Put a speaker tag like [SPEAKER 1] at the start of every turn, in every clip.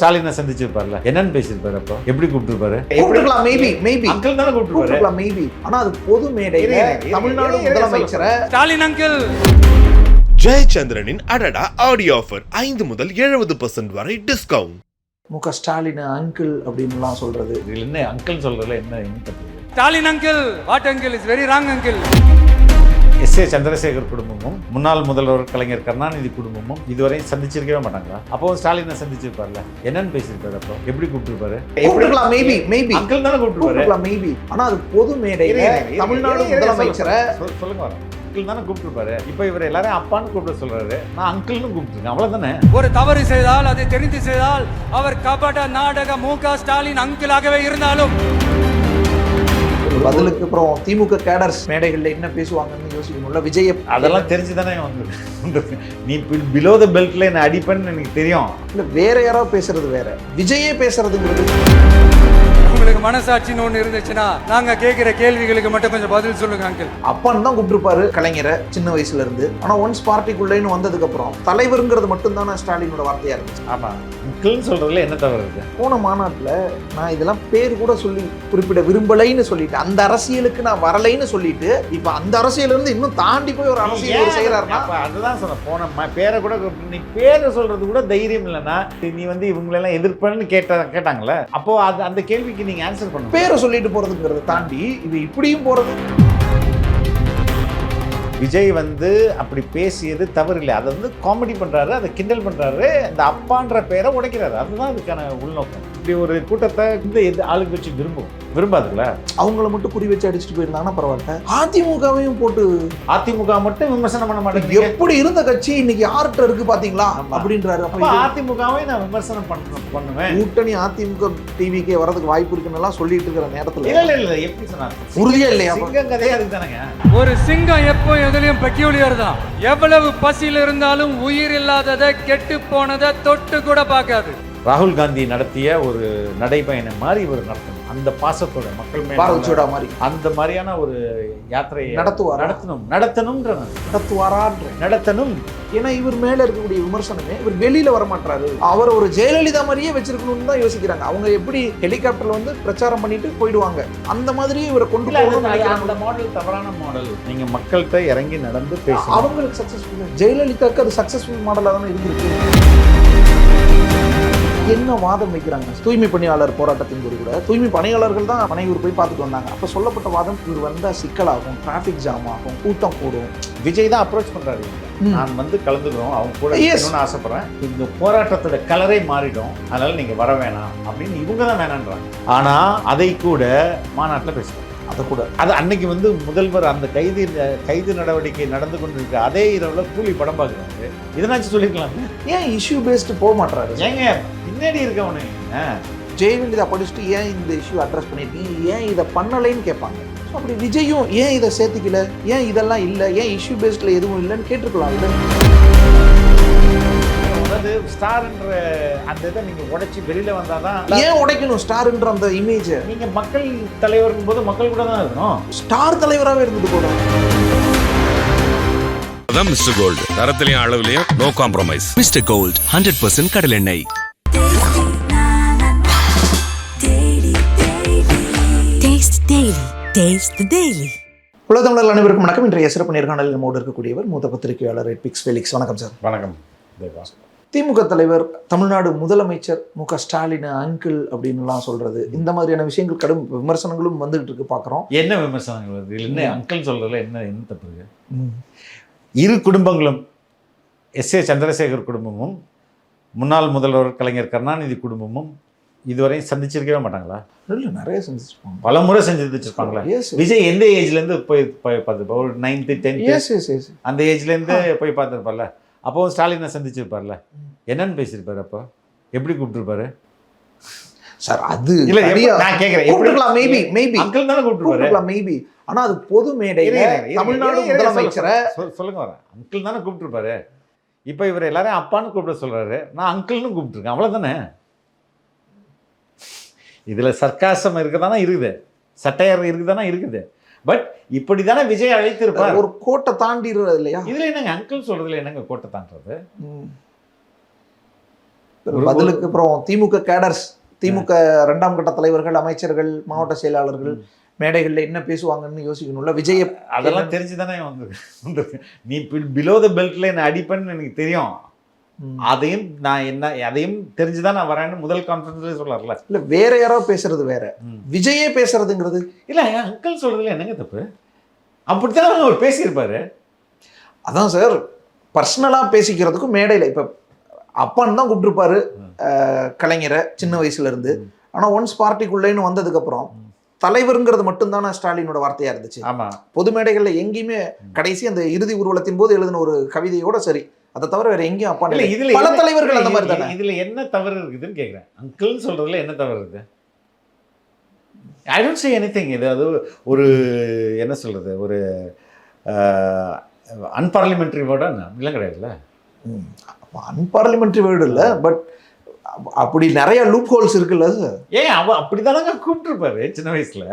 [SPEAKER 1] ஸ்டாலினை சந்திச்சிருப்பார்ல. என்னன்னு பேசியிருப்பாரு அப்போ? எப்படி கூப்பிட்டுருப்பாரு?
[SPEAKER 2] கூப்பிட்டுக்கலாம் மேபி மேபி
[SPEAKER 1] அங்கிள் தானே கூப்பிட்டுருப்பாரு?
[SPEAKER 2] கூப்பிட்டுக்கலாம் மேபி ஆனா அது பொது மேடையில தமிழ்நாடு முதலமைச்சரை
[SPEAKER 3] ஸ்டாலின் அங்கிள்.
[SPEAKER 4] ஜெயச்சந்திரனின் அடடா ஆடியோ ஆஃபர் ஐந்து முதல் எழுபது பர்சன்ட் வரை டிஸ்கவுண்ட்
[SPEAKER 2] மு க ஸ்டாலின் அங்கிள் அப்படின்னுலாம் சொல்றது.
[SPEAKER 1] இதுல என்ன அங்கிள் சொல்றதுல என்ன என்ன
[SPEAKER 3] Stalin uncle what uncle is very wrong uncle.
[SPEAKER 1] S A Chandrasekhar குடும்பமும் முன்னாள் முதல்வர் கலைஞர் கருணாநிதி குடும்பமும் இதுவரை சந்திச்சிருக்கவே மாட்டாங்களா? அப்போ ஸ்டாலினை சந்திச்சிருப்பார்ல. என்னன்னு பேசியிருப்பாரு அப்போ? எப்படி கூப்பிட்டுருப்பாரு?
[SPEAKER 2] கூப்பிட்டுக்கலாம் மேபி மேபி
[SPEAKER 1] அங்கிள் தானே கூப்பிட்டுருப்பாரு?
[SPEAKER 2] மேபி ஆனா அது பொது மேடையில
[SPEAKER 1] இரு,
[SPEAKER 2] தமிழ்நாடு முதலமைச்சரை
[SPEAKER 1] சொல்ல- சொல்லுங்க வரேன் அங்கிள் தானே கூப்பிட்டுருப்பாரு. இப்போ இவர் எல்லாரும் அப்பான்னு கூப்பிட சொல்றாரு. நான் அங்கிள்னு கூப்பிட்டுருக்கேன். அவ்வளவுதானே?
[SPEAKER 3] ஒரு தவறு செய்தால் அதை தெரிந்து செய்தால் அவர் கபட நாடக மு க ஸ்டாலின் அங்கிளாகவே இருந்தாலும்.
[SPEAKER 2] பதிலுக்கு அப்புறம் திமுக கேடர்ஸ் மேடைகள்ல என்ன பேசுவாங்கன்னு யோசிக்கணும்ல. விஜய
[SPEAKER 1] அதெல்லாம் தெரிஞ்சு தானே வந்து நீ பிலோ த பெல்ட்ல என்ன அடிப்பேன்னு எனக்கு தெரியும்.
[SPEAKER 2] இல்ல வேற யாரோ பேசுறது வேற. விஜயே பேசுறதுங்கிறது
[SPEAKER 3] உங்களுக்கு மனசாட்சின்னு ஒண்ணு இருந்துச்சுன்னா நாங்க கேட்கிற கேள்விகளுக்கு மட்டும் கொஞ்சம் பதில் சொல்லுங்க அங்கிள்
[SPEAKER 2] அப்பான்னு தான் கூப்பிட்டுருப்பாரு கலைஞரை சின்ன வயசுல இருந்து. ஆனா ஒன்ஸ் பார்ட்டிக்குள்ளேன்னு வந்ததுக்கு அப்புறம் தலைவருங்கிறது மட்டும் தானே ஸ்டாலினோட வார்த்தையா இருந்துச்சு.
[SPEAKER 1] ஆமா. அங்கிள்னு சொல்றதுல என்ன தவறு இருக்கு?
[SPEAKER 2] போன மாநாட்டுல நான் இதெல்லாம் பேர் கூட சொல்லி குறிப்பிட விரும்பலைன்னு சொல்லிட்டு அந்த அரசியலுக்கு நான் வரலைன்னு சொல்லிட்டு இப்ப அந்த அரசியல இருந்து இன்னும் தாண்டி போய் ஒரு அரசியல்
[SPEAKER 1] அப்ப அதுதான் சொன்ன போன பேரை கூட நீ பேரை சொல்றது கூட தைரியம் இல்லைன்னா நீ வந்து இவங்களெல்லாம் எதிர்ப்பேன்னு கேட்ட கேட்டாங்களே. அப்போ அது அந்த கேள்விக்கு நீங்க ஆன்சர் பண்ண
[SPEAKER 2] பேரை சொல்லிட்டு போறதுங்கிறத தாண்டி இது இப்படியும் போறது.
[SPEAKER 1] விஜய் வந்து அப்படி பேசியது தவறு இல்லை அதை வந்து காமெடி பண்ணுறாரு அதை கிண்டல் பண்ணுறாரு இந்த அப்பான்ற பேரை உடைக்கிறாரு. அதுதான் இதுக்கான உள்நோக்கம். இப்படி ஒரு கூட்டத்தை இந்த எது ஆளுக்கு வச்சு விரும்பும்? விரும்பாதுல்ல
[SPEAKER 2] அவங்கள மட்டும் குறி வச்சு அடிச்சுட்டு போயிருந்தாங்கன்னா பரவாயில்ல. அதிமுகவையும் போட்டு
[SPEAKER 1] அதிமுக மட்டும் விமர்சனம் பண்ண மாட்டேங்குது.
[SPEAKER 2] எப்படி இருந்த கட்சி இன்னைக்கு யார்கிட்ட இருக்கு பாத்தீங்களா. அப்படின்றாரு.
[SPEAKER 1] அப்ப அதிமுகவை நான் விமர்சனம் பண்ண பண்ணுவேன்.
[SPEAKER 2] கூட்டணி அதிமுக டிவிக்கே வரதுக்கு வாய்ப்பு இருக்குன்னு எல்லாம் சொல்லிட்டு இருக்கிற நேரத்துல
[SPEAKER 1] இல்ல இல்ல எப்படி சொன்னாங்க
[SPEAKER 2] உறுதியா இல்லையா?
[SPEAKER 1] சிங்கம் கதையே அதுக்கு தானேங்க
[SPEAKER 3] ஒரு சிங்கம் எப்போ எதுலயும் பெக்யூலியர் தான். எவ்வளவு பசியில் இருந்தாலும் உயிர் இல்லாததை கெட்டு போனதை தொட்டு கூட பார்க்காது.
[SPEAKER 1] ராகுல் காந்தி நடத்திய ஒரு நடைபயணம் மாதிரி இவர் நடத்தணும். அந்த பாசத்தோட மக்கள் மேல
[SPEAKER 2] பாரத் சோடா மாதிரி.
[SPEAKER 1] அந்த மாதிரியான ஒரு யாத்திரையை
[SPEAKER 2] நடத்துவாரா?
[SPEAKER 1] நடத்தணும். நடத்தணும்ன்ற.
[SPEAKER 2] நடத்துவாரான்ற.
[SPEAKER 1] நடத்தணும்.
[SPEAKER 2] ஏன்னா இவர் மேல இருக்கக்கூடிய விமர்சனமே இவர் வெளியில வர மாட்டாரு அவர் ஒரு ஜெயலலிதா மாதிரியே வச்சிருக்கணும்னு தான் யோசிக்கிறாங்க. அவங்க எப்படி ஹெலிகாப்டர்ல வந்து பிரச்சாரம் பண்ணிட்டு போயிடுவாங்க. அந்த மாதிரியே இவரை கொண்டு
[SPEAKER 1] அந்த மாடல் தவறான மாடல் நீங்க மக்கள்கிட்ட இறங்கி நடந்து பேசணும்
[SPEAKER 2] அவங்களுக்கு சக்சஸ்ஃபுல் ஜெயலலிதாக்கு அது சக்சஸ்ஃபுல் மாடலா தானே இருந்திருக்கு. என்ன வாதம் வைக்கிறாங்க? தூய்மை பணியாளர் போராட்டத்தின் போது கூட தூய்மை பணியாளர்கள் தான் பனையூர் போய் பார்த்துட்டு வந்தாங்க. அப்ப சொல்லப்பட்ட வாதம் இவர் வந்தா சிக்கலாகும் டிராஃபிக் ஜாம் ஆகும் கூட்டம் கூடும்.
[SPEAKER 1] விஜய் தான் அப்ரோச்.
[SPEAKER 2] ம்.
[SPEAKER 1] நான் வந்து கலந்துக்கிறோம் அவங்க கூட. இருக்கணும்னு ஆசைப்படுறேன். இந்த போராட்டத்தோட கலரே மாறிடும். அதனால நீங்க வர வேணாம் அப்படின்னு இவங்க தான் வேணான்றாங்க. ஆனா அதை கூட மாநாட்டுல பேசுறாங்க
[SPEAKER 2] அதை கூட.
[SPEAKER 1] அது அன்னைக்கு வந்து முதல்வர் அந்த கைது கைது நடவடிக்கை நடந்து கொண்டிருக்க அதே இரவுல கூலி படம் பார்க்குறாரு. இதனாச்சும் சொல்லிருக்கலாம்
[SPEAKER 2] ஏன் இஷ்யூ பேஸ்டு போக மாட்டாரு
[SPEAKER 1] ஏங்க பின்னாடி இருக்கவனு ஆ,
[SPEAKER 2] ஜெயலலிதா படிச்சுட்டு ஏன் இந்த இஷ்யூ அட்ரஸ் பண்ணிருக்கீங்க ஏன் இதை பண்ணலைன்னு கேட்பாங்க. So, அப்படி விஜயும் ஏன் இதை சேர்த்துக்கல? ஏன் இதெல்லாம் இல்லை? ஏன் இஷ்யூ பேஸ்டில் எதுவும் இல்லைன்னு கேட்டிருக்கலாம்ல
[SPEAKER 1] அதாவது ஸ்டார்ன்ற அந்த இதை நீங்க உடைச்சு வெளியில வந்தாதான்
[SPEAKER 2] ஏன் உடைக்கணும் ஸ்டார்ன்ற அந்த இமேஜை
[SPEAKER 1] நீங்க மக்கள் தலைவர் போது மக்கள் கூட தான் இருக்கணும்.
[SPEAKER 2] ஸ்டார் தலைவராகவே இருந்துட்டு போதும்
[SPEAKER 5] அதான் மிஸ்டர் கோல்டு தரத்திலையும் அளவுலையும் no compromise
[SPEAKER 6] mister gold hundred percent கடல் எண்ணெய்.
[SPEAKER 7] Daily.
[SPEAKER 2] உலக தமிழர்கள் அனைவருக்கும் வணக்கம். இன்றைய சிறப்பு நேர்காணலில் நம்மோடு இருக்கக்கூடியவர் மூத்த பத்திரிகையாளர் எட்பிக்ஸ் ஃபெலிக்ஸ் வணக்கம் சார்.
[SPEAKER 1] வணக்கம்.
[SPEAKER 2] திமுக தலைவர் தமிழ்நாடு முதலமைச்சர் மு க ஸ்டாலின் அங்கிள் அப்படின்னுலாம் சொல்றது. இந்த மாதிரியான விஷயங்கள் கடும் விமர்சனங்களும் வந்துகிட்டு இருக்கு பார்க்குறோம்.
[SPEAKER 1] என்ன விமர்சனங்கள் வருது? இதுல என்ன அங்கிள் சொல்றதுல என்ன என்ன தப்பு இரு குடும்பங்களும் எஸ் ஏ சந்திரசேகர் குடும்பமும் முன்னாள் முதல்வர் கலைஞர் கருணாநிதி குடும்பமும் இதுவரை சந்திச்சிருக்கவே மாட்டாங்களா?
[SPEAKER 2] இல்லை நிறைய செஞ்சுருப்பாங்க
[SPEAKER 1] பல முறை
[SPEAKER 2] எஸ்
[SPEAKER 1] விஜய் எந்த ஏஜ்ல இருந்து போய் போய் பார்த்துருப்பா ஒரு ninth tenth
[SPEAKER 2] S S S
[SPEAKER 1] அந்த ஏஜ்ல இருந்து போய் பார்த்துருப்பார்ல? அப்போ ஸ்டாலினை சந்திச்சிருப்பார்ல? என்னன்னு பேசியிருப்பாரு அப்போ? எப்படி கூப்பிட்டுருப்பாரு?
[SPEAKER 2] சார் அது
[SPEAKER 1] இல்ல நான் கேக்குறேன்.
[SPEAKER 2] கூப்பிட்டுக்கலாம் மேபி மேபி
[SPEAKER 1] அங்கிள் தானே கூப்பிட்டுருப்பாரு
[SPEAKER 2] கூப்பிட்டுக்கலாம் மேபி ஆனா அது பொது மேடையில தமிழ்நாடு முதலமைச்சரை
[SPEAKER 1] சொல்ல- சொல்லுங்க வரேன் அங்கிள் தானே கூப்பிட்டுருப்பாரு. இப்போ இவர் எல்லாரும் அப்பான்னு கூப்பிட சொல்றாரு. நான் அங்கிள்னு கூப்பிட்டுருக்கேன். அவ்வளவுதானே? இதுல சர்க்காசம் இருக்குதானே இருக்குது? சட்டையர் இருக்குதானே இருக்குது? பட் இப்படி தானே விஜய் அழைத்திருப்பார்.
[SPEAKER 2] ஒரு கோட்டை தாண்டிடுறது இல்லையா?
[SPEAKER 1] இதுல என்னங்க அங்கிள் சொல்றதுல என்னங்க கோட்டை. ஒரு-
[SPEAKER 2] பதிலுக்கு அப்புறம் திமுக கேடர்ஸ் திமுக இரண்டாம் கட்ட தலைவர்கள் அமைச்சர்கள் மாவட்ட செயலாளர்கள் மேடைகள்ல என்ன பேசுவாங்கன்னு யோசிக்கணும்ல? விஜய
[SPEAKER 1] அதெல்லாம் தெரிஞ்சு தானே வந்து நீ பிலோ த பெல்ட்ல என்ன அடிப்பேன்னு எனக்கு தெரியும். அதையும் நான் என்ன அதையும் தெரிஞ்சுதான் நான் வரேன்னு முதல் கான்ஃபரன்ஸ்ல சொல்லல
[SPEAKER 2] இல்ல வேற யாரோ பேசுறது வேற. விஜயே பேசுறதுங்கிறது.
[SPEAKER 1] இல்ல அங்கிள் சொல்றதுல என்னங்க தப்பு? அப்படித்தான் அவர் பேசியிருப்பாரு.
[SPEAKER 2] அதான் சார் பர்சனலா பேசிக்கிறதுக்கும் மேடையில இப்ப அப்பான்னு தான் கூப்பிட்டுருப்பாரு கலைஞரை சின்ன வயசுல இருந்து ஆனா ஒன்ஸ் பார்ட்டிக்குள்ளேன்னு வந்ததுக்கு அப்புறம் தலைவருங்கிறது மட்டும்தானே ஸ்டாலினோட வார்த்தையா இருந்துச்சு.
[SPEAKER 1] ஆமா.
[SPEAKER 2] பொது மேடைகள்ல எங்கேயுமே கடைசி அந்த இறுதி ஊர்வலத்தின் போது எழுதின ஒரு கவிதையோட சரி. அதை தவிர வேற எங்கேயும் அப்பா
[SPEAKER 1] இல்ல. இதுல
[SPEAKER 2] பல தலைவர்கள் அந்த மாதிரி தானே?
[SPEAKER 1] இதுல என்ன தவறு இருக்குதுன்னு கேக்குறேன். அங்கிள்னு சொல்றதுல என்ன தவறு இருக்கு? ஐ டோன்ட் சே எனிதிங் இது அது ஒரு என்ன சொல்றது ஒரு அன்பார்லிமெண்ட்ரி வேர்டா இல்லை கிடையாதுல்ல?
[SPEAKER 2] அன்பார்லிமெண்ட்ரி வேர்டு இல்ல பட் அப்படி நிறைய லூப் ஹோல்ஸ் இருக்குல்ல சார்
[SPEAKER 1] ஏன் அவ அப்படிதானங்க கூப்பிட்டுருப்பாரு சின்ன வயசுல.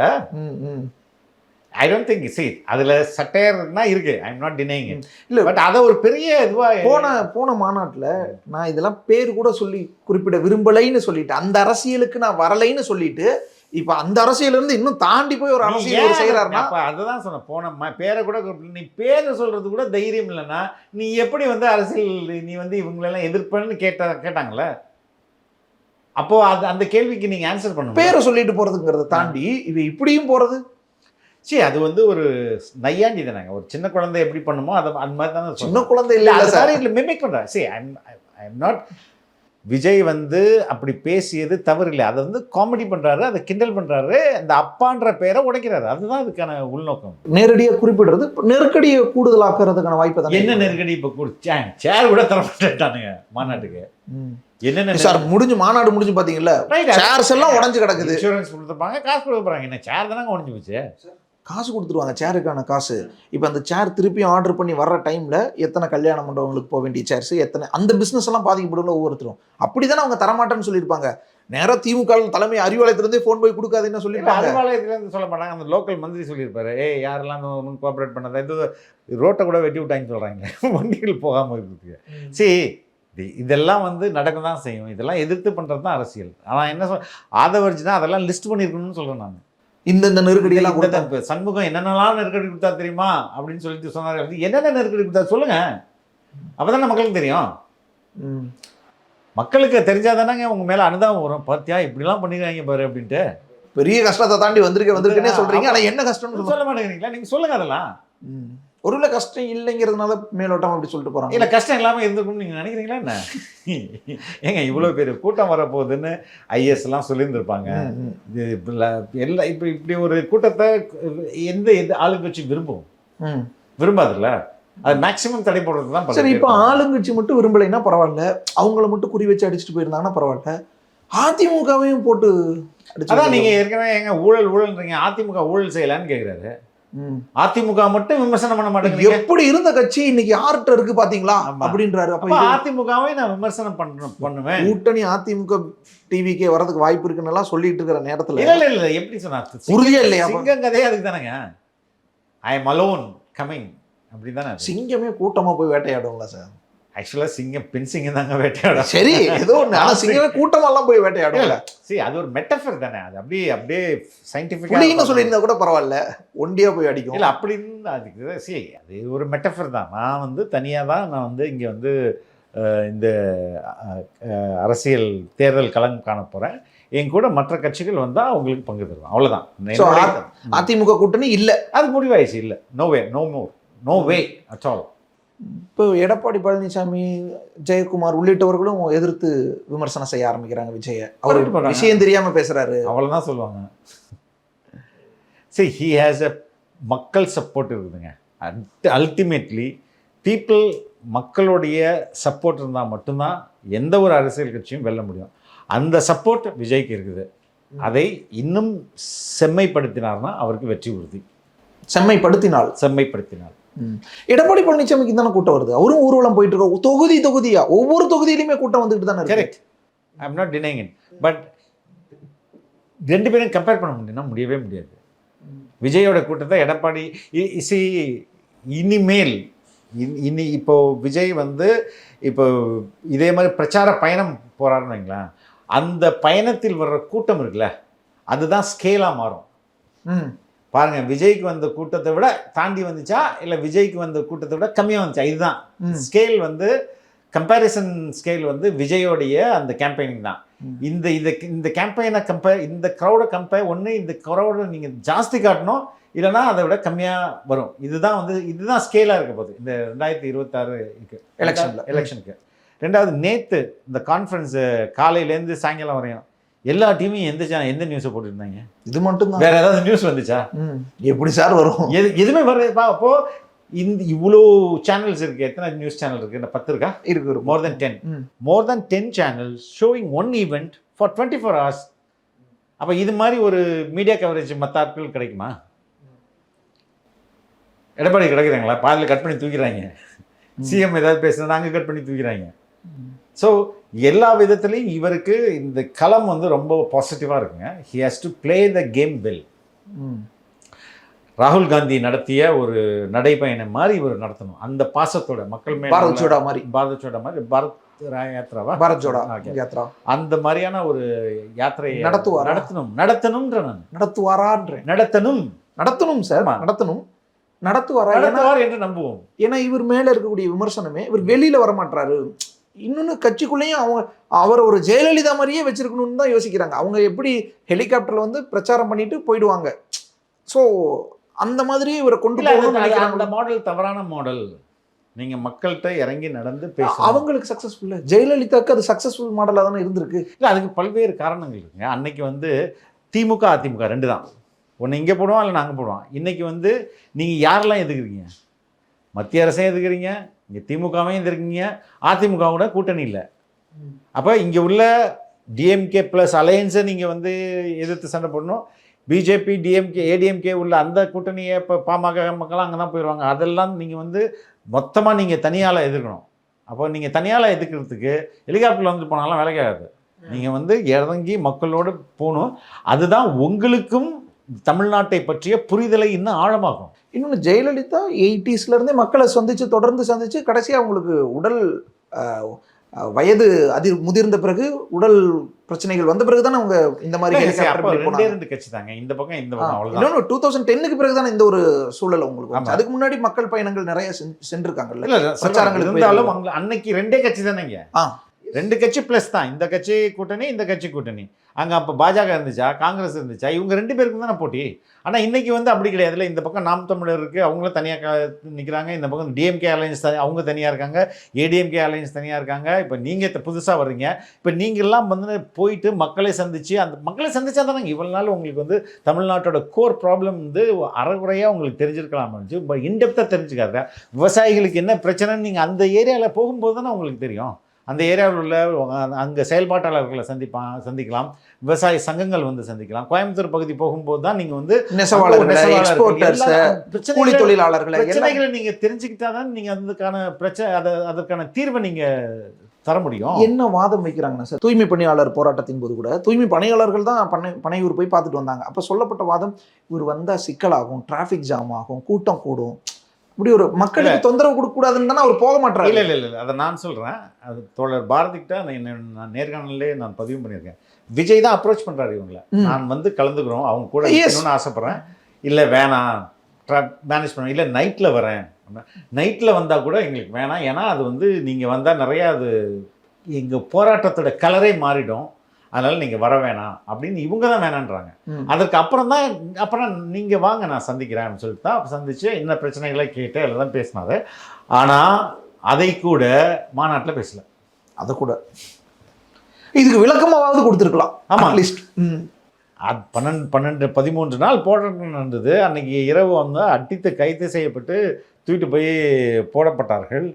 [SPEAKER 1] ஐ டோன்ட் திங்க் see அதுல சட்டையர்னா இருக்கு. ஐ எம் நாட் டினைங்
[SPEAKER 2] இல்ல.
[SPEAKER 1] பட் அத ஒரு பெரிய இதுவா
[SPEAKER 2] போன போன மாநாட்டுல நான் இதெல்லாம் பேர் கூட சொல்லி குறிப்பிட விரும்பலைன்னு சொல்லிட்டு அந்த அரசியலுக்கு நான் வரலைன்னு சொல்லிட்டு இப்ப அந்த அரசியல இருந்து இன்னும் தாண்டி போய் ஒரு அரசியல் செய்யறாருன்னா
[SPEAKER 1] அப்ப அதுதான் சொன்னேன். போன ம- பேரை கூட. நீ பேரை சொல்றது கூட தைரியம் இல்லைன்னா நீ எப்படி வந்து அரசியல் நீ வந்து இவங்களெல்லாம் எதிர்ப்பேன்னு கேட்ட கேட்டாங்கல்ல அப்போ அது அந்த கேள்விக்கு நீங்க ஆன்சர் பண்ணணும்
[SPEAKER 2] பேரை சொல்லிட்டு போறதுங்கிறத தாண்டி இது இப்படியும் போறது?
[SPEAKER 1] சரி அது வந்து ஒரு நையாண்டி தானேங்க ஒரு சின்ன குழந்தை எப்படி பண்ணுமோ அது அந்த மாதிரி தானே
[SPEAKER 2] சின்ன குழந்தை இல்ல
[SPEAKER 1] இல்ல
[SPEAKER 2] சார்
[SPEAKER 1] சார். இல்ல மிமிக் பண்றேன் சரி ஐ எம் நாட் விஜய் வந்து அப்படி பேசியது தவறு இல்லை அதை வந்து காமெடி பண்றாரு அதை கிண்டல் பண்றாரு அந்த அப்பான்ற பேரை உடைக்கிறாரு. அதுதான் அதுக்கான உள்நோக்கம்.
[SPEAKER 2] நேரடியா குறிப்பிடுறது நெருக்கடியை கூடுதலாக்குறதுக்கான வாய்ப்பு தானே
[SPEAKER 1] என்ன நெருக்கடி? இப்ப கூட சேர் கூட தரப்பட்டானுங்க மாநாட்டுக்கு.
[SPEAKER 2] ம்.
[SPEAKER 1] என்ன
[SPEAKER 2] சார் முடிஞ்சு மாநாடு முடிஞ்சு பாத்தீங்களா சேர்ஸ் எல்லாம் உடைஞ்சு கிடக்குது.
[SPEAKER 1] இன்சூரன்ஸ் கொடுத்துருப்பாங்க காசு கொடுக்க போறாங்க என்ன சேர் தானே உடஞ்சு போச்சு?
[SPEAKER 2] காசு கொடுத்துருவாங்க சேருக்கான காசு. இப்போ அந்த சேர் திருப்பியும் ஆர்டர் பண்ணி வர்ற டைம்ல எத்தனை கல்யாண மண்டபங்களுக்கு போக வேண்டிய சேர்ஸ் எத்தனை அந்த பிசினஸ் எல்லாம் பாதிக்கப்படும்ல ஒவ்வொருத்தரும். அப்படிதானே அவங்க தரமாட்டேன்னு சொல்லியிருப்பாங்க. நேரா திமுக தலைமை அறிவாலயத்திலிருந்தே ஃபோன் போய் கொடுக்காதுன்னு சொல்லியிருப்பாங்க.
[SPEAKER 1] அறிவாலயத்துல இருந்து சொல்ல மாட்டாங்க. அந்த லோக்கல் மந்திரி சொல்லியிருப்பாரு. ஏய் யாரெல்லாம் ஒன்றும் கோஆப்ரேட் பண்ணாத? இது ரோட்டை கூட வெட்டி விட்டாங்கன்னு சொல்றாங்க வண்டிகள் போகாம இருக்கிறதுக்கு. சரி இது இதெல்லாம் வந்து நடக்க தான் செய்யும். இதெல்லாம் எதிர்த்து பண்றது தான் அரசியல். ஆனால் என்ன சொல் ஆதவர்ஜினா அதெல்லாம் லிஸ்ட் பண்ணியிருக்கணும்னு சொல்றேன் நான்.
[SPEAKER 2] இந்த இந்த நெருக்கடி எல்லாம்
[SPEAKER 1] இந்த-
[SPEAKER 2] கொடுத்தாங்க
[SPEAKER 1] இந்த சண்முகம் என்னென்னலாம் நெருக்கடி கொடுத்தா தெரியுமா? அப்படின்னு சொல்லிட்டு சொன்னாரு. என்னென்ன நெருக்கடி கொடுத்தா சொல்லுங்க. அப்பதானே மக்களுக்கு தெரியும்.
[SPEAKER 2] ம்.
[SPEAKER 1] மக்களுக்கு தெரிஞ்சாதானங்க உங்க மேல அனுதாபம் வரும். பார்த்தியா இப்படிலாம் பண்ணிருக்காங்க பாரு அப்படின்ட்டு.
[SPEAKER 2] பெரிய கஷ்டத்தை தாண்டி வந்திருக்க வந்திருக்குன்னே சொல்றீங்க. ஆனா என்ன கஷ்டம்னு
[SPEAKER 1] சொல்ல மாட்டேங்கிறீங்களா? நீங்க சொல்லுங்க அதெல்லாம்.
[SPEAKER 2] ம். ஒருவேளை கஷ்டம் இல்லைங்கிறதுனால மேலோட்டம் அப்படி சொல்லிட்டு போறாங்க.
[SPEAKER 1] இல்ல கஷ்டம் இல்லாம இருந்திருக்கும்னு நீங்க நினைக்கிறீங்களா என்ன? ஏங்க இவ்வளவு பேர் கூட்டம் வரப்போகுதுன்னு ஐஎஸ் எல்லாம் சொல்லியிருந்திருப்பாங்க. இது இப்ப எல்லாம் இப்ப இப்படி ஒரு கூட்டத்தை எந்த எந்த ஆளுங்கட்சி விரும்பும். விரும்பாதுல்ல? அது மேக்சிமம் தடை போடுறது தான்
[SPEAKER 2] சரி இப்போ ஆளுங்கட்சி மட்டும் விரும்பலைன்னா பரவாயில்ல. அவங்கள மட்டும் குறி வச்சு அடிச்சுட்டு போயிருந்தாங்கன்னா பரவாயில்ல. அதிமுகவையும் போட்டு
[SPEAKER 1] அதான் நீங்க ஏற்கனவே எங்க ஊழல் ஊழல்ன்றீங்க. அதிமுக ஊழல் செய்யலான்னு கேக்குறாரு.
[SPEAKER 2] ம்.
[SPEAKER 1] அதிமுக மட்டும் விமர்சனம் பண்ண மாட்டேங்கிறீங்க
[SPEAKER 2] எப்படி இருந்த கட்சி இன்னைக்கு யார்கிட்ட இருக்கு பாத்தீங்களா. அப்படின்றாரு. அப்ப
[SPEAKER 1] அதிமுகவை நான் விமர்சனம் பண்றேன் பண்ணுவேன்.
[SPEAKER 2] கூட்டணி அதிமுக டிவிக்கே வரதுக்கு வாய்ப்பு இருக்குன்னு எல்லாம் சொல்லிட்டு இருக்கிற நேரத்துல
[SPEAKER 1] இல்ல இல்ல இல்ல. எப்படி சொன்னா
[SPEAKER 2] உறுதியா இல்லையா?
[SPEAKER 1] சிங்கம் கதையே அதுக்கு தானேங்க ஐ எம் அலோன் கமிங் அப்படிதானே?
[SPEAKER 2] சிங்கமே கூட்டமா போய் வேட்டையாடுங்களா சார்?
[SPEAKER 1] ஆக்சுவலா சிங்கம் பெண் சிங்கம் தாங்க வேட்டையாடும்.
[SPEAKER 2] சரி ஏதோ ஒண்ணு. ஆனா சிங்கமே கூட்டமா எல்லாம் போய் வேட்டையாடுங்களா
[SPEAKER 1] சரி அது ஒரு மெட்டஃபர் தானே. அது அப்படியே அப்படியே சயின்டிஃபிக்கா
[SPEAKER 2] புலின்னு சொல்லியிருந்தா கூட பரவாயில்ல. ஒண்டியா போய் அடிக்கும்.
[SPEAKER 1] இல்ல அப்படின்னு அதுக்கு சரி அது ஒரு மெட்டஃபர் தான். நான் வந்து தனியாக தான் நான் வந்து இங்கே வந்து இந்த அரசியல் தேர்தல் களம் காண போகிறேன் என் கூட மற்ற கட்சிகள் வந்தால் அவங்களுக்கு பங்கு தருவேன் அவ்வளோதான்
[SPEAKER 2] அதிமுக கூட்டணி இல்ல.
[SPEAKER 1] அது முடிவாயிடுச்சு இல்லை. No way no more no way at all
[SPEAKER 2] இப்போ எடப்பாடி பழனிசாமி ஜெயக்குமார் உள்ளிட்டவர்களும் எதிர்த்து விமர்சனம் செய்ய ஆரம்பிக்கிறாங்க விஜய. அவர். விஷயம் தெரியாம பேசுறாரு.
[SPEAKER 1] அவ்வளோதான் சொல்லுவாங்க. சரி ஹி ஹேஸ் அ மக்கள் சப்போர்ட் இருக்குதுங்க. அல்டிமேட்லி பீப்புள் மக்களுடைய சப்போர்ட் இருந்தால் மட்டும்தான் எந்த ஒரு அரசியல் கட்சியும் வெல்ல முடியும். அந்த சப்போர்ட் விஜய்க்கு இருக்குது. அதை இன்னும் செம்மைப்படுத்தினார்னா அவருக்கு வெற்றி உறுதி.
[SPEAKER 2] செம்மைப்படுத்தினால்.
[SPEAKER 1] செம்மைப்படுத்தினார்
[SPEAKER 2] ம். எடப்பாடி பழனிசாமிக்கு தானே கூட்டம் வருது? அவரும் ஊர்வலம் போயிட்டு இருக்கோம் தொகுதி தொகுதியா? ஒவ்வொரு தொகுதியிலுமே கூட்டம் வந்துட்டு தானே
[SPEAKER 1] correct I am not denying it but ரெண்டு பேரும் கம்பேர் பண்ண முடியும்னா முடியவே முடியாது. விஜயோட கூட்டத்தை எடப்பாடி சி இனிமேல் இன்- இனி இப்போ விஜய் வந்து இப்போ இதே மாதிரி பிரச்சார பயணம் போறாருன்னு வைங்களேன். அந்த பயணத்தில் வர்ற கூட்டம் இருக்குல்ல அதுதான் ஸ்கேலாக மாறும்.
[SPEAKER 2] ம்
[SPEAKER 1] பாருங்க விஜய்க்கு வந்த கூட்டத்தை விட தாண்டி வந்துச்சா? இல்லை விஜய்க்கு வந்த கூட்டத்தை விட கம்மியாக வந்துச்சா? இதுதான். ஸ்கேல் வந்து கம்பேரிசன் ஸ்கேல் வந்து விஜயோடைய அந்த கேம்பெயினிங் தான். இந்த இந்த இந்த கேம்பெயினை கம்பேர் இந்த க்ரௌடை கம்பேர் ஒன்று இந்த க்ரௌடை நீங்கள் ஜாஸ்தி காட்டணும். இல்லைன்னா அதை விட கம்மியாக வரும். இதுதான் வந்து இதுதான் ஸ்கேலாக இருக்க போகுது. இந்த ரெண்டாயிரத்தி இருபத்தாறு
[SPEAKER 2] Electionல.
[SPEAKER 1] எலெக்ஷனுக்கு ரெண்டாவது நேற்று இந்த கான்ஃபரன்ஸ் காலையிலேருந்து சாயங்காலம் வரையும் எல்லா டீமும் எந்த சேனல் எந்த நியூஸை போட்டுருந்தாங்க
[SPEAKER 2] இது மட்டும் தான்
[SPEAKER 1] வேற ஏதாவது நியூஸ் வந்துச்சா?
[SPEAKER 2] எப்படி சார் வரும்?
[SPEAKER 1] எது எதுவுமே வர்றதுப்பா அப்போ இந்த இவ்வளோ சேனல்ஸ் இருக்கு. எத்தனை நியூஸ் சேனல் இருக்கு? இந்த பத்து இருக்கா?
[SPEAKER 2] இருக்கு.
[SPEAKER 1] More than ten more than ten channels showing one event for twenty four hours அப்போ இது மாதிரி ஒரு மீடியா கவரேஜ் மற்ற ஆட்கள் கிடைக்குமா? எடப்பாடி கிடைக்கிறாங்களா? பாதியில் கட் பண்ணி தூக்கிறாங்க சிஎம் ஏதாவது பேசுனா நாங்கள் கட் பண்ணி தூக்கிறாங்க ஸோ எல்லா விதத்துலையும் இவருக்கு இந்த களம் வந்து ரொம்ப பாசிட்டிவாக இருக்குங்க. He has to play the game well ராகுல் காந்தி நடத்திய ஒரு நடைப்பயணம் மாதிரி இவர் நடத்தணும். அந்த பாசத்தோட மக்கள் மேல
[SPEAKER 2] பாரத் ஜோடா மாதிரி.
[SPEAKER 1] பாரத் ஜோடா மாதிரி பாரத் யாத்ராவா?
[SPEAKER 2] பாரத் ஜோடா. யாத்ரா.
[SPEAKER 1] அந்த மாதிரியான ஒரு யாத்திரையை
[SPEAKER 2] நடத்துவாரா?
[SPEAKER 1] நடத்தணும். நடத்தணும்ன்ற நான்
[SPEAKER 2] நடத்துவாரான்றேன்.
[SPEAKER 1] நடத்தணும்.
[SPEAKER 2] நடத்தணும் சார். நடத்தணும். நடத்துவார்?
[SPEAKER 1] என்று நம்புவோம்.
[SPEAKER 2] ஏன்னா இவர் மேல இருக்கக்கூடிய விமர்சனமே இவர் வெளியில வர மாட்டாரு இன்னொன்னு கட்சிக்குள்ளேயும் அவங்க அவர் ஒரு ஜெயலலிதா மாதிரியே வச்சிருக்கணும்னு தான் யோசிக்கிறாங்க. அவங்க எப்படி ஹெலிகாப்டர்ல வந்து பிரச்சாரம் பண்ணிட்டு போயிடுவாங்க. ஸோ அந்த மாதிரி இவரை கொண்டு போகணும்னு
[SPEAKER 1] அந்த மாடல் தவறான மாடல் நீங்க மக்கள்கிட்ட இறங்கி நடந்து பேசணும்
[SPEAKER 2] அவங்களுக்கு சக்சஸ்ஃபுல் ஜெயலலிதாக்கு அது சக்சஸ்ஃபுல் மாடலா தானே இருந்திருக்கு.
[SPEAKER 1] இல்ல அதுக்கு பல்வேறு காரணங்கள் இருக்குங்க. அன்னைக்கு வந்து திமுக அதிமுக ரெண்டு தான். ஒன்று இங்கே போடுவோம் இல்லை நாங்கள் போடுவோம். இன்னைக்கு வந்து நீங்கள் யாரெல்லாம் எதுக்குறீங்க மத்திய அரசையும் எதுக்குறீங்க? இங்கே திமுகவையும் எதிர்க்கீங்க அதிமுக கூட கூட்டணி இல்லை. அப்போ இங்கே உள்ள டிஎம்கே ப்ளஸ் அலையன்ஸை நீங்கள் வந்து எதிர்த்து சண்டை போடணும். பிஜேபி டிஎம்கே ஏடிஎம்கே உள்ள அந்த கூட்டணியை இப்போ பாமக மக்கள்லாம் அங்கே தான் போயிடுவாங்க அதெல்லாம் நீங்கள் வந்து மொத்தமாக நீங்கள் தனியால் எதிர்க்கணும். அப்போ நீங்கள் தனியால் எதிர்க்கிறதுக்கு ஹெலிகாப்டரில் வந்து போனாலும் வேலைக்காகாது. நீங்கள் வந்து இறங்கி மக்களோடு போகணும். அதுதான் உங்களுக்கும் தமிழ்நாட்டை பற்றிய புரிதலை இன்னும் ஆழமாகும்.
[SPEAKER 2] இன்னொன்று ஜெயலலிதா எயிட்டிஸ்ல இருந்தே மக்களை சந்திச்சு தொடர்ந்து சந்திச்சு கடைசியா அவங்களுக்கு உடல் வயது அதி முதிர்ந்த பிறகு உடல் பிரச்சனைகள் வந்த பிறகு தானே அவங்க இந்த மாதிரி
[SPEAKER 1] ரெண்டே கட்சி தாங்க. இந்த பக்கம் இந்த பக்கம்
[SPEAKER 2] இன்னொன்று டூ தௌசண்ட் டென்னுக்கு பிறகு தானே இந்த ஒரு சூழல் உங்களுக்கு. அதுக்கு முன்னாடி மக்கள் பயணங்கள் நிறைய சென்- சென்றிருக்காங்கல்ல. பிரச்சாரங்களுக்கு
[SPEAKER 1] இருந்தாலும் அன்னைக்கு ரெண்டே கட்சி தானேங்க. ரெண்டு கட்சி ப்ளஸ் தான். இந்த கட்சி கூட்டணி இந்த கட்சி கூட்டணி. அங்கே அப்போ பாஜக இருந்துச்சா? காங்கிரஸ் இருந்துச்சா? இவங்க ரெண்டு பேருக்கும் தானே போட்டி? ஆனால் இன்னைக்கு வந்து அப்படி கிடையாதுல்ல இந்த பக்கம் நாம் தமிழர் இருக்குது அவங்களும் தனியாக நிற்கிறாங்க இந்த பக்கம் டிஎம்கே அலையன்ஸ் அவங்க தனியாக இருக்காங்க. ஏடிஎம்கே அலையன்ஸ் தனியாக இருக்காங்க. இப்போ நீங்கள் புதுசாக வர்றீங்க. இப்போ நீங்கள்லாம் வந்து போயிட்டு மக்களை சந்திச்சு அந்த மக்களை சந்திச்சா தானே இவ்வளோ நாள் உங்களுக்கு வந்து தமிழ்நாட்டோட கோர் ப்ராப்ளம் வந்து அறகுறையாக உங்களுக்கு தெரிஞ்சிருக்கலாம் இப்போ இன்டெப்த்தாக தெரிஞ்சுக்காத விவசாயிகளுக்கு என்ன பிரச்சனைன்னு நீங்கள் அந்த ஏரியாவில் போகும்போது தானே உங்களுக்கு தெரியும். அந்த ஏரியாவில் உள்ள அங்கே செயல்பாட்டாளர்களை சந்திப்பான் சந்திக்கலாம். விவசாய சங்கங்கள் வந்து சந்திக்கலாம். கோயம்புத்தூர் பகுதி போகும்போது தான் நீங்கள் வந்து
[SPEAKER 2] கூலி தொழிலாளர்களை
[SPEAKER 1] பிரச்சனைகளை நீங்கள் தெரிஞ்சுக்கிட்டா தான் நீங்கள் அதுக்கான பிரச்சனை அதை அதற்கான தீர்வை நீங்கள் தர முடியும்.
[SPEAKER 2] என்ன வாதம் வைக்கிறாங்கன்னா சார் தூய்மை பணியாளர் போராட்டத்தின் போது கூட தூய்மை பணியாளர்கள் தான் பண்ணை பனையூர் போய் பார்த்துட்டு வந்தாங்க. அப்போ சொல்லப்பட்ட வாதம் இவர் வந்தா சிக்கலாகும் டிராஃபிக் ஜாம் ஆகும் கூட்டம் கூடும். இப்படி ஒரு மக்களுக்கு தொந்தரவு கொடுக்க கூடாதுன்னு தானே அவர் போக
[SPEAKER 1] இல்லை
[SPEAKER 2] மாட்டாரு
[SPEAKER 1] இல்லை இல்லை அதை நான் சொல்கிறேன் அது தோழர் பாரதிக்கிட்ட நான் என்ன- நான் நேர்காணலே நான் பதிவு பண்ணியிருக்கேன். விஜய் தான் அப்ரோச் பண்ணுறாரு இவங்கள. நான் வந்து கலந்துக்கிறோம். அவங்க கூட. இருக்கணும்னு ஆசைப்பட்றேன். இல்லை வேணாம். மேனேஜ் பண்ண. இல்லை நைட்டில் வரேன். நைட்டில் வந்தால் கூட எங்களுக்கு வேணாம். ஏன்னா அது வந்து நீங்கள் வந்தால் நிறையா அது எங்கள் போராட்டத்தோட கலரே மாறிடும். அதனால் நீங்கள் வர வேணாம் அப்படின்னு இவங்க தான் வேணான்றாங்க. அதற்கு அப்புறம் தான் அப்புறம் நீங்கள் வாங்க நான் சந்திக்கிறேன்னு சொல்லிட்டு தான் சந்திச்சு என்ன பிரச்சனைகளை கேட்டு எல்லாம் தான் பேசினாரு. ஆனால் அதை கூட மாநாட்டில் பேசல.
[SPEAKER 2] அதை கூட. இதுக்கு விளக்கமாவது கொடுத்துருக்கலாம்
[SPEAKER 1] ஆமா.
[SPEAKER 2] அட்லீஸ்ட்
[SPEAKER 1] அது பன்னெண்டு பன்னெண்டு பதிமூன்று நாள் போராட்டம் நடந்தது. அன்னைக்கு இரவு வந்து அடித்து கைது செய்யப்பட்டு தூக்கிட்டு போய் போடப்பட்டார்கள்.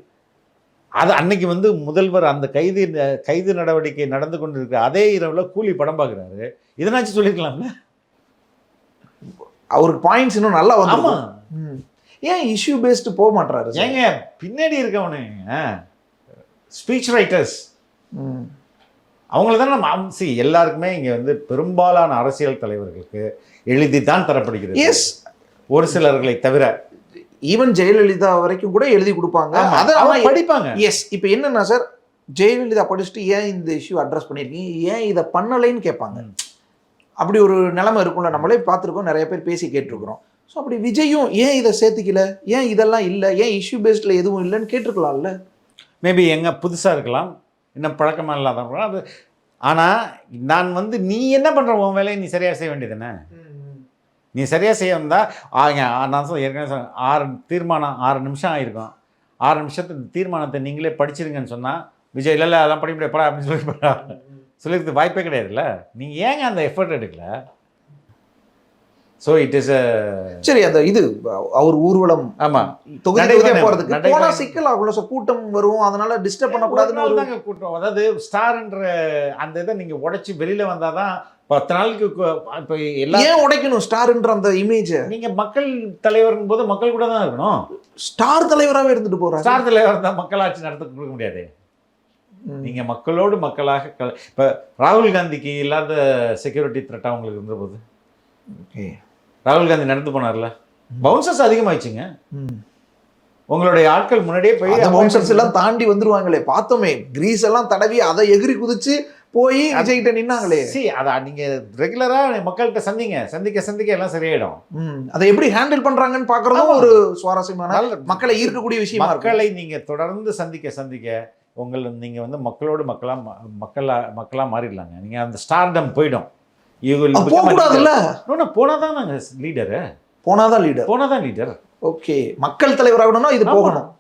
[SPEAKER 1] அது அன்னைக்கு வந்து முதல்வர் அந்த கைது கைது நடவடிக்கை நடந்து கொண்டிருக்க அதே இரவில் கூலி படம் பார்க்குறாரு இதனாச்சும் சொல்லியிருக்கலாம்ல
[SPEAKER 2] அவருக்கு பாயிண்ட்ஸ் இன்னும் நல்லா வந்து
[SPEAKER 1] ஆமா.
[SPEAKER 2] ஏன் இஷ்யூ பேஸ்டு போக மாட்டாரு சார்?
[SPEAKER 1] ஏங்க பின்னாடி இருக்கவனு ஸ்பீச் ரைட்டர்ஸ். அவங்கள தான் நம்ம சி எல்லாருக்குமே இங்கே வந்து பெரும்பாலான அரசியல் தலைவர்களுக்கு எழுதி தான் தரப்படுகிறது.
[SPEAKER 2] எஸ்
[SPEAKER 1] ஒரு சிலர்களை தவிர
[SPEAKER 2] ஈவன் ஜெயலலிதா வரைக்கும் கூட எழுதி கொடுப்பாங்க. அதை
[SPEAKER 1] படிப்பாங்க.
[SPEAKER 2] எஸ் இப்போ என்னன்னா சார் ஜெயலலிதா படிச்சுட்டு ஏன் இந்த இஷ்யூ அட்ரஸ் பண்ணியிருக்கீங்க ஏன் இதை பண்ணலைன்னு கேட்பாங்க. அப்படி ஒரு நிலைமை இருக்கும்ல நம்மளே பார்த்துருக்கோம் நிறைய பேர் பேசி கேட்டிருக்கிறோம். ஸோ அப்படி விஜயும் ஏன் இதை சேர்த்துக்கல? ஏன் இதெல்லாம் இல்லை? ஏன் இஷ்யூ பேஸ்டில் எதுவும் இல்லைன்னு கேட்டிருக்கலாம்ல.
[SPEAKER 1] மேபி எங்க புதுசாக இருக்கலாம் இன்னும் பழக்கமாக இல்லாதவங்க இருக்கலாம். அது ஆனால் நான் வந்து நீ என்ன பண்ணுற உன் வேலையை நீ சரியாக செய்ய வேண்டியதுதானே நீ சரியாக செய்ய வந்தால் நான் சொல்ல ஏற்கனவே சொன்னேன் ஆறு தீர்மானம் ஆறு நிமிஷம் ஆயிருக்கும் ஆறு நிமிஷத்துக்கு தீர்மானத்தை நீங்களே படிச்சிருங்கன்னு சொன்னால் விஜய் இல்லை இல்லை அதெல்லாம் படிக்க முடியாது படா அப்படின்னு சொல்லி போடா. சொல்லிக்கிறதுக்கு வாய்ப்பே கிடையாதுல்ல நீங்கள் ஏங்க அந்த எஃபர்ட் எடுக்கல ஸோ இட் இஸ்
[SPEAKER 2] சரி அந்த இது அவர் ஊர்வலம்
[SPEAKER 1] ஆமாம்.
[SPEAKER 2] தொகுதியா போறதுக்கு போனா
[SPEAKER 1] நடைபயணம்.
[SPEAKER 2] சிக்கல் சார் கூட்டம் வரும் அதனால டிஸ்டர்ப் பண்ணக்கூடாதுன்னு
[SPEAKER 1] தாங்க கூட்டம் அதாவது ஸ்டார்ன்ற அந்த இதை நீங்கள் உடைச்சி வெளியில் வந்தால் தான் பத்து நாளுக்கு இப்போ எல்லா
[SPEAKER 2] ஏன் உடைக்கணும் ஸ்டார்ன்ற அந்த இமேஜ்
[SPEAKER 1] நீங்கள் மக்கள் தலைவர்னும் போது மக்கள் கூட தான் இருக்கணும்.
[SPEAKER 2] ஸ்டார் தலைவராகவே இருந்துட்டு போறாரு.
[SPEAKER 1] ஸ்டார் தலைவர் தான் மக்களாட்சி நடத்த கொடுக்க முடியாது.
[SPEAKER 2] ம்.
[SPEAKER 1] நீங்க மக்களோடு மக்களாக கல இப்போ ராகுல் காந்திக்கு இல்லாத செக்யூரிட்டி த்ரெட்டாக உங்களுக்கு இருந்த போது. ராகுல் காந்தி நடந்து போனார்ல? பவுன்சர்ஸ் அதிகமாயிடுச்சுங்க.
[SPEAKER 2] ம்.
[SPEAKER 1] உங்களுடைய ஆட்கள் முன்னாடியே போய்
[SPEAKER 2] பவுன்சர்ஸ் எல்லாம் தாண்டி வந்துருவாங்களே. பார்த்தோமே கிரீஸ் எல்லாம் தடவி அதை எகிரி குதிச்சு போய் விஜய் கிட்ட நின்னாங்களே.
[SPEAKER 1] சி அதை நீங்க ரெகுலரா மக்கள்கிட்ட சந்திங்க. சந்திக்க சந்திக்க எல்லாம் சரியாயிடும்.
[SPEAKER 2] ம். அதை எப்படி ஹேண்டில் பண்றாங்கன்னு பாக்குறதும்
[SPEAKER 1] ஆமா.
[SPEAKER 2] ஒரு சுவாரஸ்யமான மக்களை ஈர்க்கக்கூடிய விஷயமா
[SPEAKER 1] மக்களை நீங்க தொடர்ந்து சந்திக்க சந்திக்க உங்கள் நீங்க வந்து மக்களோடு மக்களா ம- மக்களா மக்களா மாறிடலாங்க. நீங்க அந்த ஸ்டார்டம் போயிடும்.
[SPEAKER 2] போக கூடாதுல்ல
[SPEAKER 1] போனாதான் நாங்க லீடரு
[SPEAKER 2] போனாதான் லீடர்
[SPEAKER 1] போனாதான் லீடர்
[SPEAKER 2] ஓகே. மக்கள் தலைவராகணும்னா இது. போகணும்.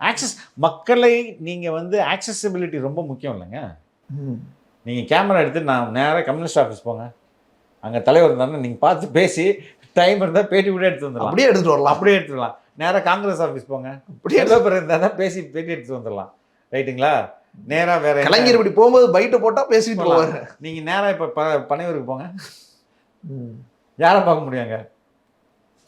[SPEAKER 1] ஆக்சஸ் மக்களை நீங்க வந்து ஆக்சசிபிலிட்டி ரொம்ப முக்கியம் இல்லைங்க.
[SPEAKER 2] ம்.
[SPEAKER 1] நீங்க கேமரா எடுத்து நான் நேராக கம்யூனிஸ்ட் ஆஃபீஸ் போங்க. அங்க தலைவர் இருந்தாருன்னா நீங்க பார்த்து பேசி டைம் இருந்தால் பேட்டி கூட எடுத்து வந்துடலாம்.
[SPEAKER 2] அப்படியே எடுத்துட்டு வரலாம்.
[SPEAKER 1] அப்படியே எடுத்துடலாம் நேராக காங்கிரஸ் ஆஃபீஸ் போங்க.
[SPEAKER 2] அப்படியே
[SPEAKER 1] எவ்வளோ பேர் இருந்தால் தான் பேசி பேட்டி எடுத்து வந்துடலாம். ரைட்டுங்களா? நேரா வேற
[SPEAKER 2] கலைஞர் இப்படி போகும்போது பைட்டை போட்டா பேசிட்டு. போவாரு.
[SPEAKER 1] நீங்க நேரா இப்ப ப பனையூருக்கு போங்க.
[SPEAKER 2] ம்.
[SPEAKER 1] யாரை பார்க்க முடியாங்க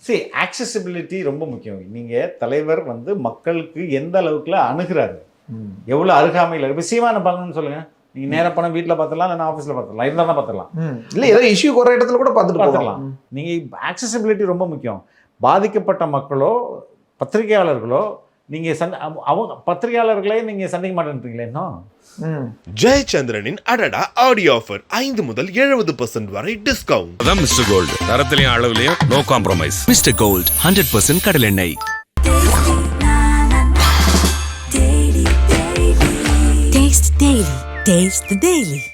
[SPEAKER 1] சரி ஆக்சசிபிலிட்டி ரொம்ப முக்கியம். நீங்க தலைவர் வந்து மக்களுக்கு எந்த அளவுக்குல அணுகுறாரு?
[SPEAKER 2] ம்.
[SPEAKER 1] எவ்வளவு அருகாமையில் இப்போ சீமானை பார்க்கணும்னு சொல்லுங்க. நீங்க நேரா பணம் வீட்டில் பார்த்துடலாம் இல்லைன்னா ஆஃபீஸில் பார்த்துடலாம் இருந்தால் தான் பார்த்துடலாம்
[SPEAKER 2] ம். இல்ல ஏதோ இஷ்யூ குறை இடத்துல கூட பார்த்துட்டு
[SPEAKER 1] பார்த்துடலாம்
[SPEAKER 2] போகலாம்
[SPEAKER 1] நீங்க ஆக்சசிபிலிட்டி ரொம்ப முக்கியம். பாதிக்கப்பட்ட மக்களோ பத்திரிகையாளர்களோ நீங்க சந்தி அவ- அவங்க பத்திரிகையாளர்களே நீங்க சந்திக்க மாட்டேன்றீங்களே இன்னும்?
[SPEAKER 2] ம்.
[SPEAKER 4] ஜெயச்சந்திரனின் அடடா ஆடியோ ஆஃபர் ஐந்து முதல் எழுபது பர்சன்ட் வரை டிஸ்கவுண்ட்
[SPEAKER 5] அதான் மிஸ்டர் கோல்டு தரத்திலையும் அளவுலையும் no compromise
[SPEAKER 6] mister gold hundred percent கடலெண்ணெய்
[SPEAKER 7] Taste the Daily. Taste the Daily.